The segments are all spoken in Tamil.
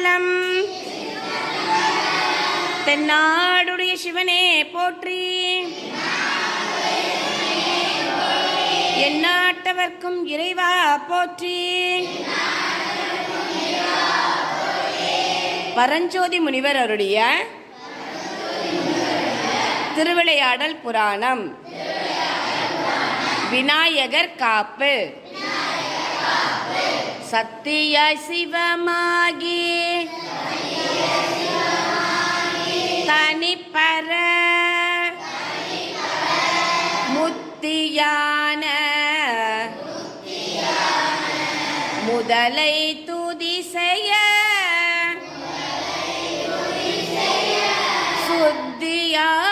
திருச்சிற்றம்பலம் தென்னாடுடைய சிவனே போற்றி. எந்நாட்டவர்க்கும் இறைவா போற்றி. பரஞ்சோதி முனிவர் அருடைய திருவிளையாடல் புராணம். விநாயகர் காப்பு. சத்திய சிவமாகி. பர முத்தியான முதலை துதி செய்ய சுத்தியாகிய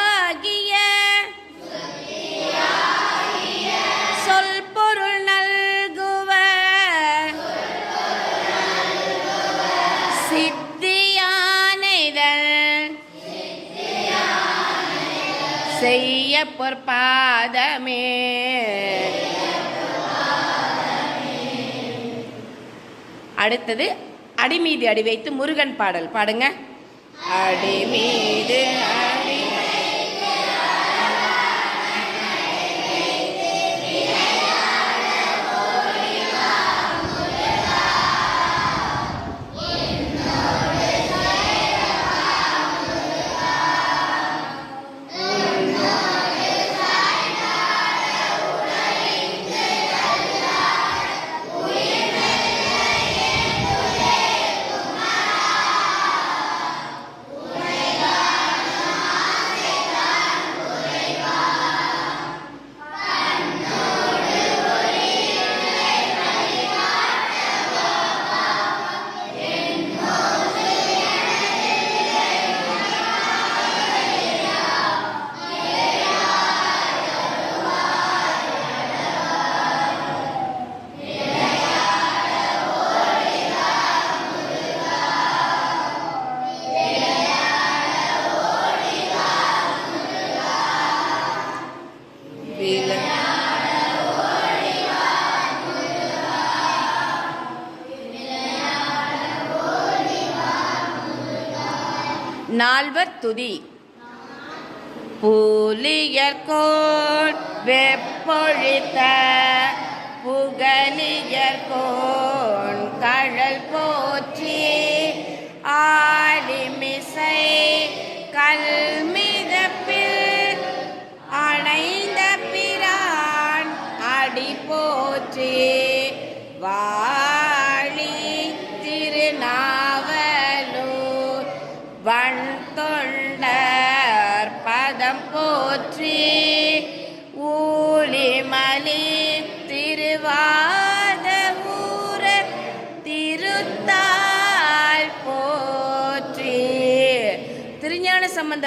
செய்ய பொற்பாதமே அடுத்தது அடிமீது அடி வைத்து முருகன் பாடல் பாடுங்க. அடிமீது துதி. புலியர்கோன் வெப்பொழித்த புகலியர்கோன் கழல்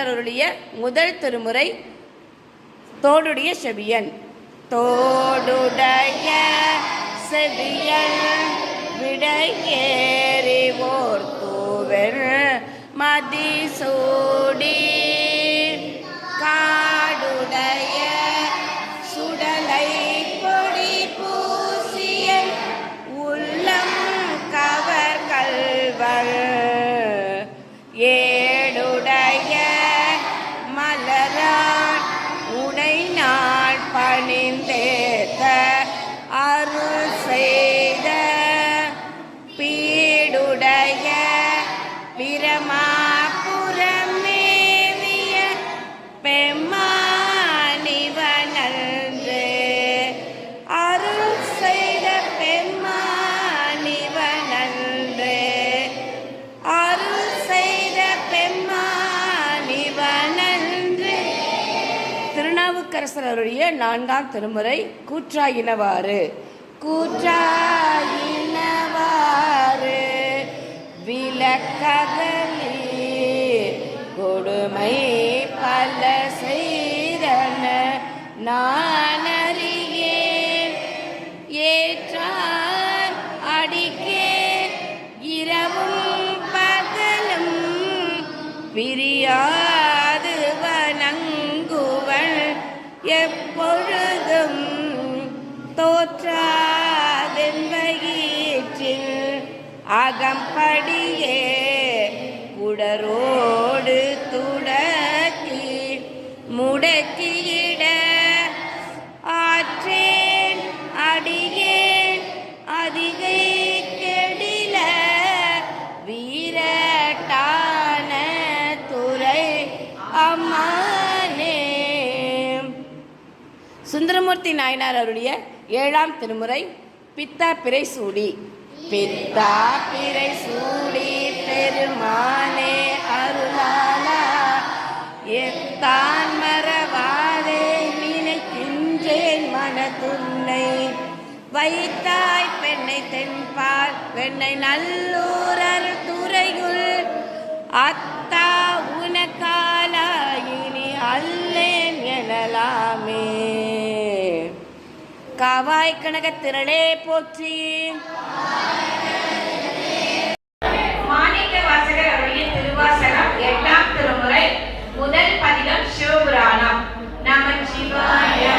திருஞான முதல் திருமுறை தோடுடைய செவியன். தோடுடைய செவியன் விடையேறிவோர் தூவர் தூவெர் மதிசூடி நான்காம் திருமுறை கூற்றாயினவாறு. கூற்றாயினவாறு. விளக்ககலி சுந்தரமூர்த்தி நாயனார் அவருடைய ஏழாம் திருமுறை பித்தா பிறை சூடி பித்தா பிறை சூடி பெருமானே அருளாலா எத்தான் மறவாதே நினைக்கின்றேன் மனதுன்னை வைத்தாய் பெண்ணை தென்பால் பெண்ணை நல்லூரர் துறையுள். அத்தா காவாய் கனகத்திரளே போற்றி. மாணிக்க வாசகர் அருளிய திருவாசகம் எட்டாம் திருமுறை முதல் பதிகம் சிவபுராணம். நம சிவாய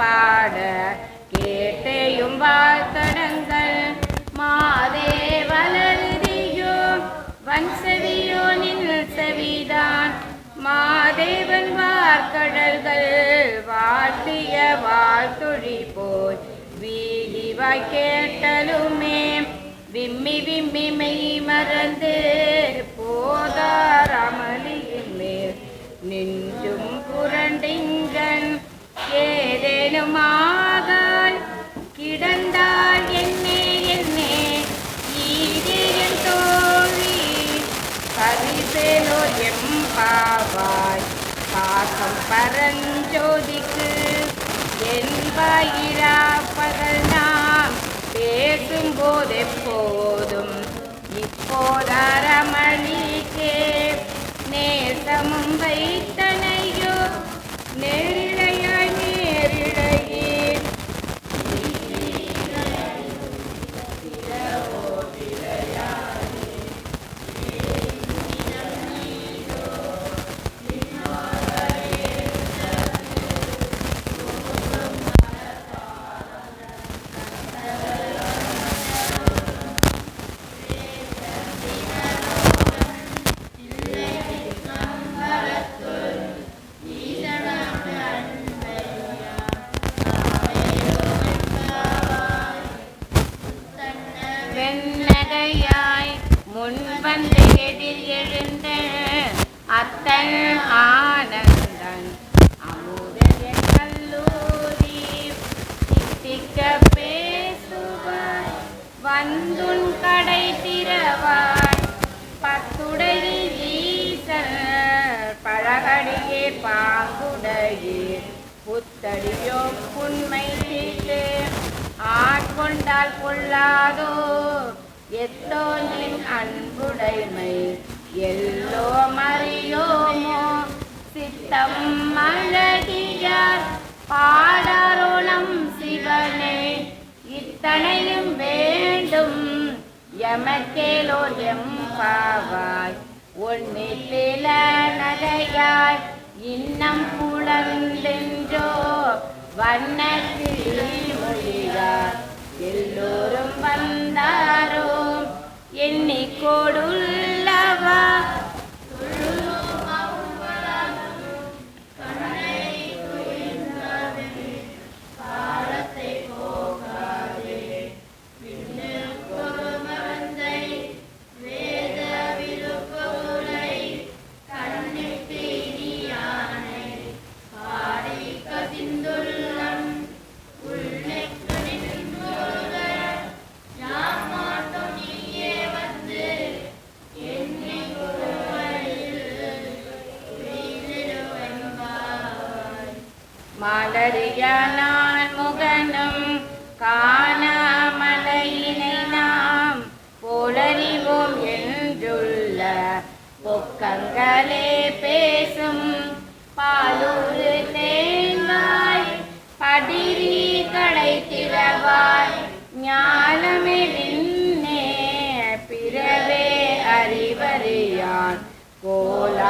பாட கேட்டையும் வாழ்த்தடங்கள் மாதே வளருதியோ வன்செவியோ நில் செவிதான் மாதேவன் வார்க்கடல்கள் வாழ்த்திய வாழ்த்துழி போய் வீதிவாய் கேட்டலுமே விம்மி விம்மி மெய் மறந்து போதாரமலியின் மேல். நின்றும் புரண்டிங்கன் ஏதேனும் ஆகால் கிடந்தால் என்னே என்னே ஈடியன் தோழி. பரிசேலோ எம்பாவாய் பாசம் பரஞ்சோதிக்கு என்பாயிரா பகல் நாம் பேசும்போது இப்போதார தித்திக்க பேசுவாய். வந்துன் கடை திறவாய். பத்துடைய ஈசன் பழகடியே பாங்குடையே. புத்தடியோ புண்மை தீட்டே. ஆட்கொண்டால் கொள்ளாதோ எத்தோனின் அன்புடைமை. எல்லோ மறியோமோ சித்தம் அழகியார். பாடருளம் சிவனே இத்தனையும் வேண்டும். எமக்கேலோர் எம்பாவாய் ஒன்னில நகையாய் இன்னம் புலந்தென்றோ வண்ணத்தில் மொழியார். எல்லோரும் வந்தாரோ எண்ணிக்கோடுள்ளவா?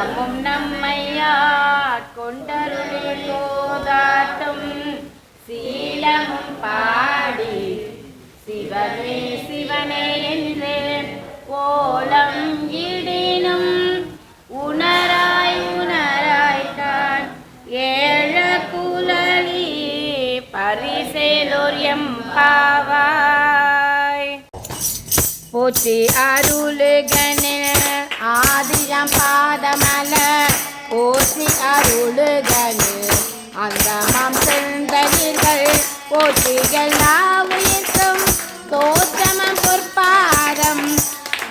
கோலமும் நம்மையா கொண்டருளில் போதாட்டும். சீலமும் பாடி சிவனே சிவனே என்று கோலம் இடினும். உணராய் உணராய்தான் ஏழ குலலி பரிசேலோர் எம்பாவாய். போற்றி அருளுகன. ஆதியம் பாதமல போற்றி அருளுகன அந்தமம் மாம் போற்றிகள் ஆவுயிர்க்கும் தோற்றமம் பொற்பாதம்.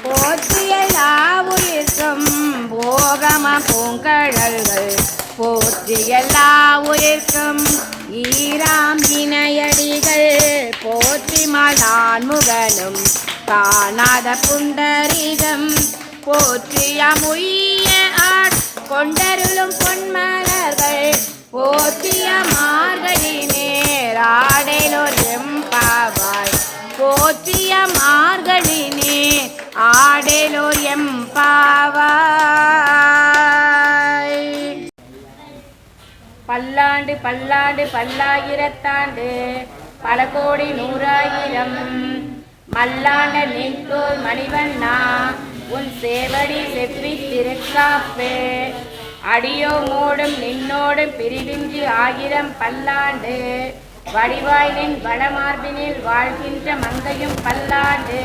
போற்றி ஆவுயிர்க்கும் உயிர்க்கும் போகம பூங்கடல்கள் போற்றி ஆவுயிர்க்கும் ஈராம் இணையடிகள். போற்றி மலான் முகனும் காணாத புண்டரீகம். போற்றிய முய்ய ஆட் கொண்டருளும் பொன்மலர்கள் போற்றிய மார்கழி நேராடலோர் எம்பாவாய் போற்றிய மார்கழி நேர் ஆடலோர் எம்பாவாய் பல்லாண்டு பல்லாண்டு பல்லாயிரத்தாண்டு பல கோடி நூறாயிரம். மல்லாண்ட நின்றோர் மணிவண்ணா உன் சேவடி செப்பி திருக்காப்பே. அடியோ மூடும் நின்னோடும் பிரிவின்றி ஆயிரம் பல்லாண்டு. வடிவாய் நின் வளமார்பினில் வாழ்கின்ற மங்கையும் பல்லாண்டு.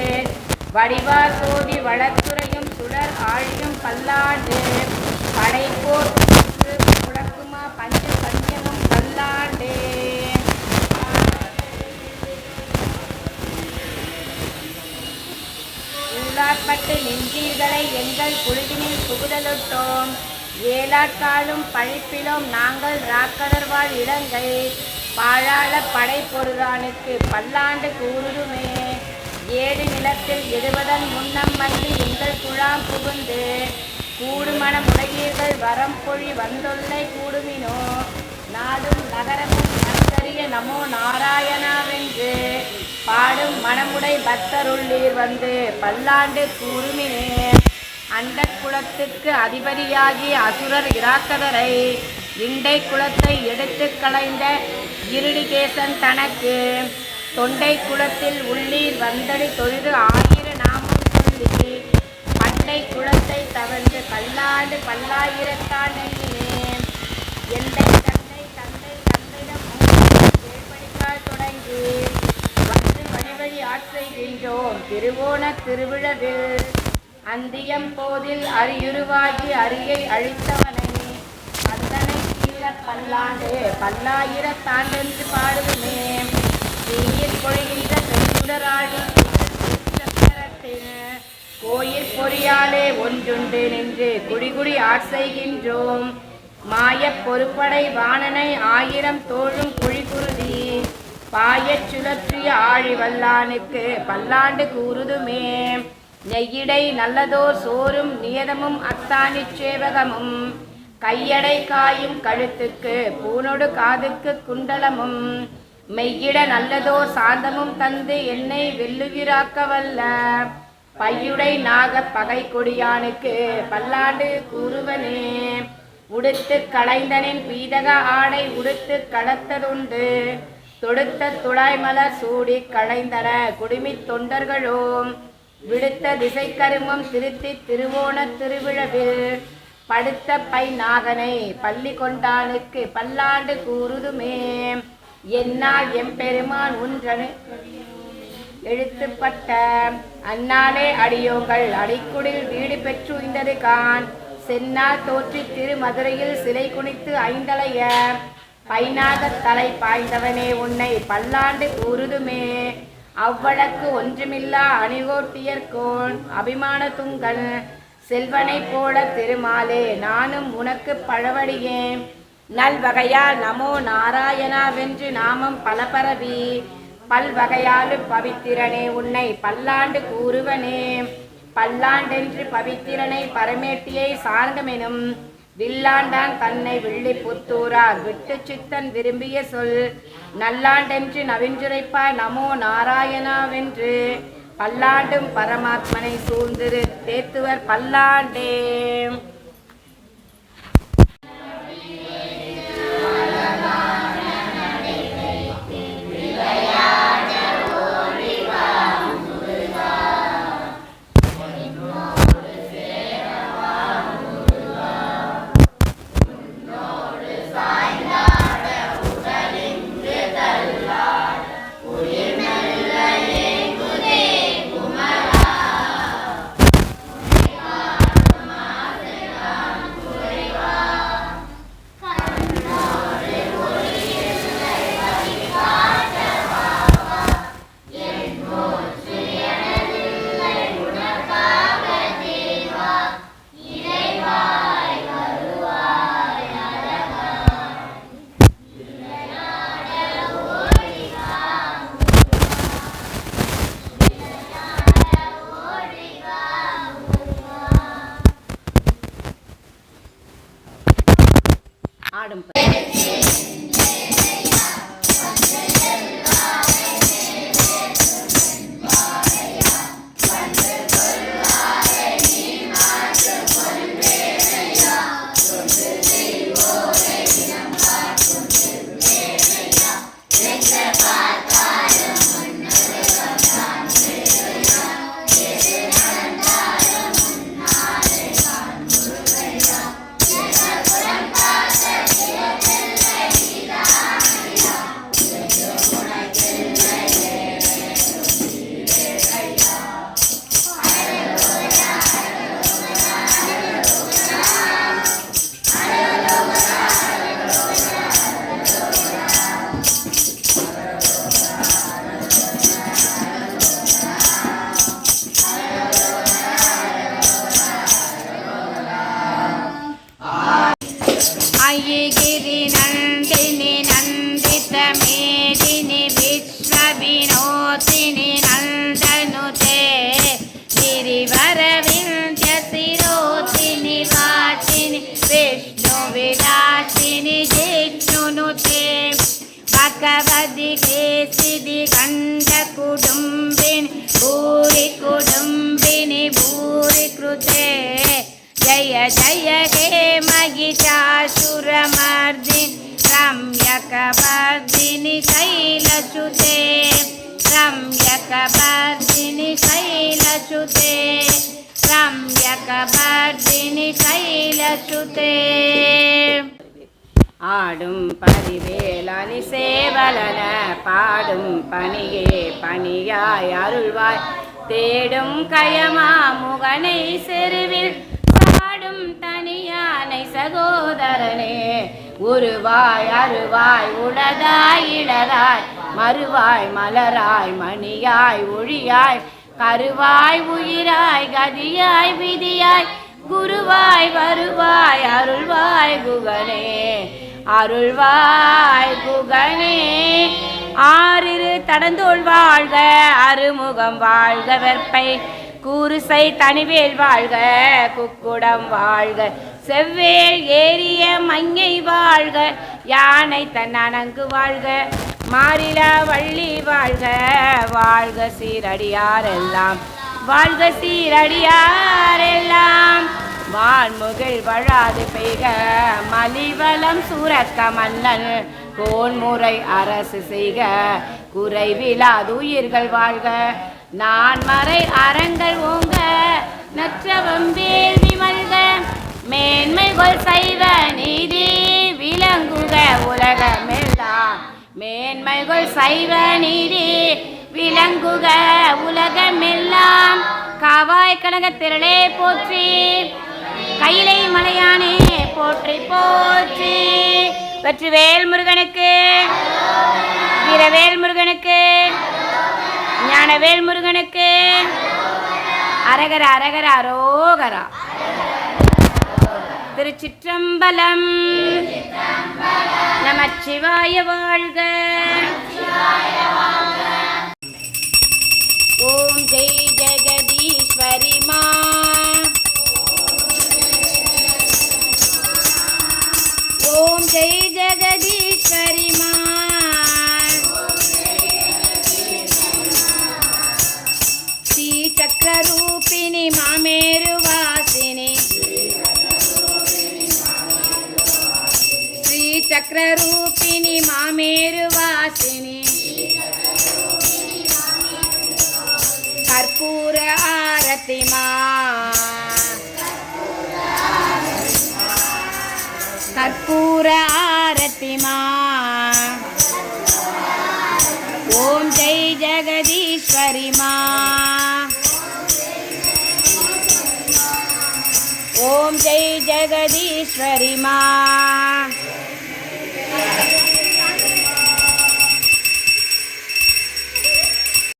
வடிவா சோதி வளத்துறையும் சுடர் ஆழியும் பல்லாண்டு. படைப்போர் முழக்குமா பஞ்ச பஞ்சமும் பல்லாண்டே. உள்ளாற்பட்டு நின்றீர்களை எங்கள் குழுவினில் புகுதலுட்டோம். ஏலாட்காலும் பழிப்பிலும் நாங்கள் ராக்கடர்வாழ் இலங்கை பாழாள படை பொருளானுக்கு பல்லாண்டு கூறுதுமே. ஏழு நிலத்தில் எழுவதன் முன்னம் வந்து எங்கள் குழாம் புகுந்து கூடுமணம் உடையீர்கள் வரம் பொழி வந்தொல்லை கூடுமினோ. நாடும் நகரமும் நன்கரிய நமோ நாராயணாவென்று பாடும் மனமுடை பக்தருள்ளீர் வந்து பல்லாண்டு கூறுமினே அண்ட குலத்துக்கு அதிபதியாகி அசுரர் இராக்கதரை இண்டை குலத்தை எடுத்து களைந்த இருடிகேசன் தனக்கு தொண்டை குலத்தில் உள்ளீர் வந்தடி தொழுது ஆயிர நாமம் சொல்லி பண்டை குலத்தை தவழ்ந்து பல்லாண்டு பல்லாயிரத்தாண்டினேன் எந்த தந்தை தந்தை தந்தையிடம் கேள்வழிக்கால் தொடங்கி வந்து வழிவழி ஆற்றைகின்றோம் திருவோண திருவிழவில் அந்தியம் போதில் அரியுருவாகி அரியை அழித்தவனை. அந்தனை கீழ பல்லாண்டு பல்லாயிரத்தாண்டென்று பாடுவனே. தீயில் பொழிகின்ற பெண்ணுடராடி கோயில் பொறியாலே ஒன்றுண்டு நின்று குடிகுடி ஆட்செய்கின்றோம் மாயப் பொறுப்படை வாணனை ஆயிரம் தோழும் குழிகுருதி பாயச் சுழற்றிய ஆழி வல்லானுக்கு பல்லாண்டு கூறுதுமே. நெய்யிடை நல்லதோர் சோறும் நியதமும் அத்தானிச் சேவகமும். கையடை காயும் கழுத்துக்கு பூனொடு காதுக்கு குண்டலமும். மெய்யிட நல்லதோர் சாந்தமும் தந்து என்னை வெல்லுவிராக்க வல்ல பையுடை நாக பகை கொடியானுக்கு பல்லாண்டு கூறுவனே. உடுத்து களைந்தனின் பீதக ஆடை உடுத்து கடத்ததுண்டு. தொடுத்த துளாய்மலர் சூடி களைந்தன. குடுமித் தொண்டர்களோம் விடுத்த திசை கருமம் திருத்தி திருவோண திருவிழவில் படுத்த பை நாகனை பள்ளி கொண்டானுக்கு பல்லாண்டு கூறுதுமே. என்னால் எம்பெருமான் உன்றனு எழுத்துப்பட்ட அன்னாலே அடியோங்கள். அடிக்குடில் வீடு பெற்று பெற்றுய்ந்தது கான். சென்னால் தோற்றி திருமதுரையில் சிலை குனித்து ஐந்தலைய பைநாகத் தலை பாய்ந்தவனே உன்னை பல்லாண்டு கூறுதுமே அவ்வழக்கு ஒன்றுமில்லா அணிகோட்டியர்கோன் அபிமான துங்கள் செல்வனைப் போல திருமாலே. நானும் உனக்கு பழவடியேன். நல்வகையால் நமோ நாராயணாவென்று நாமம் பல பரவி பவித்திரனே உன்னை பல்லாண்டு கூறுவனே. பல்லாண்டென்று பவித்திரனை பரமேட்டியை சார்ந்தமெனும் வில்லாண்டான் தன்னை விள்ளி புத்தூரார் விட்டு சித்தன் விரும்பிய சொல் நல்லாண்டென்று நவின்றுரைப்பா நமோ நாராயணாவென்று பல்லாண்டும் பரமாத்மனை சூழ்ந்திரு தேத்துவர் பல்லாண்டே Yeah. श्रिदिकण्ठ कुटुम्बिनि भूरि कुटुम्बिनि भूरि कृते जय जय हे महिषासुरमर्दिनि रम्यकवर्दिनि शैलसुते रम्यकवर्दिनि शैलसुते रम्यकवर्दिनि शैलसुते ஆடும் பரிவேலனி சேவலன பாடும் பணியே பணியாய் அருள்வாய். தேடும் கயமா முகனை செருவில் பாடும் தனியானை சகோதரனே. உருவாய் அருவாய் உளதாய் இளதாய் மறுவாய் மலராய் மணியாய் ஒழியாய். கருவாய் உயிராய் கதியாய் விதியாய். குருவாய் வருவாய் அருள்வாய் குகனே. அருள்வாய் புகழே. ஆறிரு தடந்தோள் வாழ்க அருமுகம் வாழ்க வெற்பை. கூறுசை தனிவேல் வாழ்க குக்குடம் வாழ்க. செவ்வேல் ஏறிய மங்கை வாழ்க யானை தன் அணங்கு வாழ்க. மாறிலா வள்ளி வாழ்க வாழ்க சீரடியாரெல்லாம். வாழ்க சீரடியாரெல்லாம். வான்முகில் வழாது பெய்க மலிவலம் சூரத்த மன்னன். கோன்முறை அரசு செய்க குறைவிலாது உயிர்கள் வாழ்க. நான் மறை அறங்கள் ஓங்க நற்றவம் வேள்வி மல்க. மேன்மைகள் சைவ நீதி விளங்குக உலகமெல்லாம். மேன்மைகள் சைவ நீதி விளங்குக உலகமெல்லாம். காவாய் கனக திரளே போற்றி. கைலை மலையானே போற்றி போற்றி. வெற்றி வேல் முருகனுக்கு வீரவேல் முருகனுக்கு ஞானவேல் முருகனுக்கு அரகர அரகர அரோகரா. திருச்சிற்றம்பலம். நமச்சிவாய வாழ்க. ॐ जय जगदीश्वरि मा। जगदीश्वरी माँ।